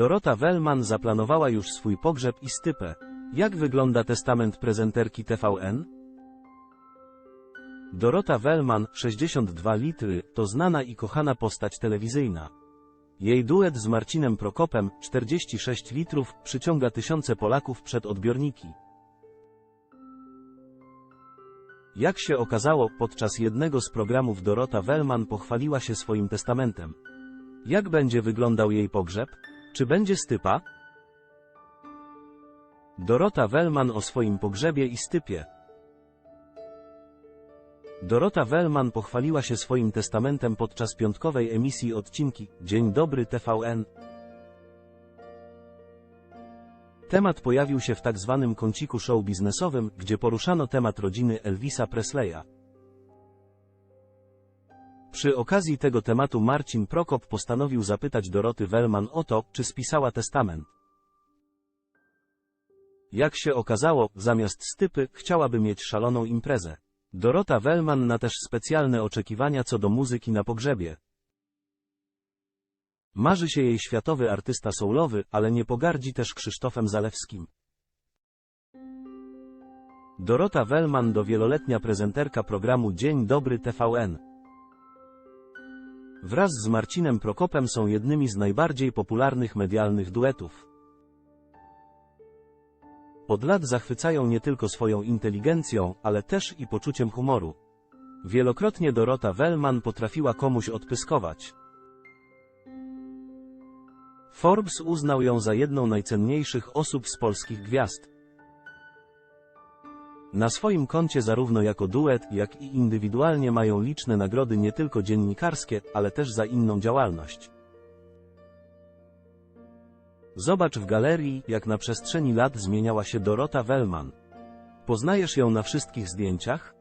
Dorota Wellman zaplanowała już swój pogrzeb i stypę. Jak wygląda testament prezenterki TVN? Dorota Wellman, 62 litry, to znana i kochana postać telewizyjna. Jej duet z Marcinem Prokopem, 46 litrów, przyciąga tysiące Polaków przed odbiorniki. Jak się okazało, podczas jednego z programów Dorota Wellman pochwaliła się swoim testamentem. Jak będzie wyglądał jej pogrzeb? Czy będzie stypa? Dorota Wellman o swoim pogrzebie i stypie. Dorota Wellman pochwaliła się swoim testamentem podczas piątkowej emisji odcinki Dzień dobry TVN. Temat pojawił się w tak zwanym kąciku show biznesowym, gdzie poruszano temat rodziny Elvisa Presleya. Przy okazji tego tematu Marcin Prokop postanowił zapytać Doroty Wellman o to, czy spisała testament. Jak się okazało, zamiast stypy, chciałaby mieć szaloną imprezę. Dorota Wellman na też specjalne oczekiwania co do muzyki na pogrzebie. Marzy się jej światowy artysta soulowy, ale nie pogardzi też Krzysztofem Zalewskim. Dorota Wellman do wieloletnia prezenterka programu Dzień Dobry TVN. Wraz z Marcinem Prokopem są jednymi z najbardziej popularnych medialnych duetów. Od lat zachwycają nie tylko swoją inteligencją, ale też i poczuciem humoru. Wielokrotnie Dorota Wellman potrafiła komuś odpyskować. Forbes uznał ją za jedną najcenniejszych osób z polskich gwiazd. Na swoim koncie zarówno jako duet, jak i indywidualnie mają liczne nagrody nie tylko dziennikarskie, ale też za inną działalność. Zobacz w galerii, jak na przestrzeni lat zmieniała się Dorota Wellman. Poznajesz ją na wszystkich zdjęciach?